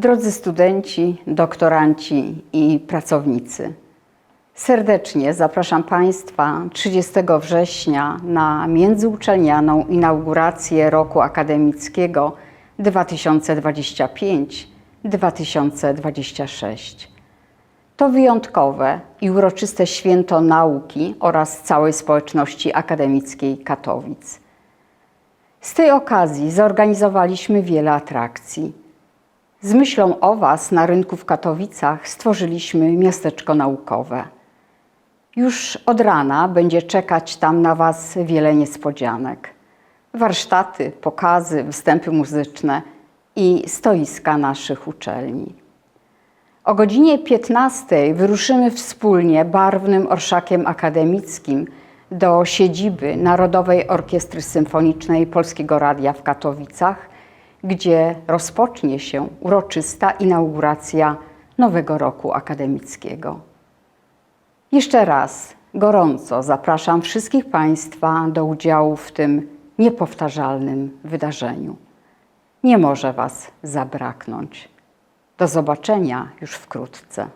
Drodzy studenci, doktoranci i pracownicy, serdecznie zapraszam Państwa 30 września na międzyuczelnianą inaugurację roku akademickiego 2025-2026. To wyjątkowe i uroczyste święto nauki oraz całej społeczności akademickiej Katowic. Z tej okazji zorganizowaliśmy wiele atrakcji. Z myślą o Was na rynku w Katowicach stworzyliśmy miasteczko naukowe. Już od rana będzie czekać tam na Was wiele niespodzianek. Warsztaty, pokazy, występy muzyczne i stoiska naszych uczelni. O godzinie 15 wyruszymy wspólnie barwnym orszakiem akademickim do siedziby Narodowej Orkiestry Symfonicznej Polskiego Radia w Katowicach, gdzie rozpocznie się uroczysta inauguracja nowego roku akademickiego. Jeszcze raz gorąco zapraszam wszystkich Państwa do udziału w tym niepowtarzalnym wydarzeniu. Nie może Was zabraknąć. Do zobaczenia już wkrótce.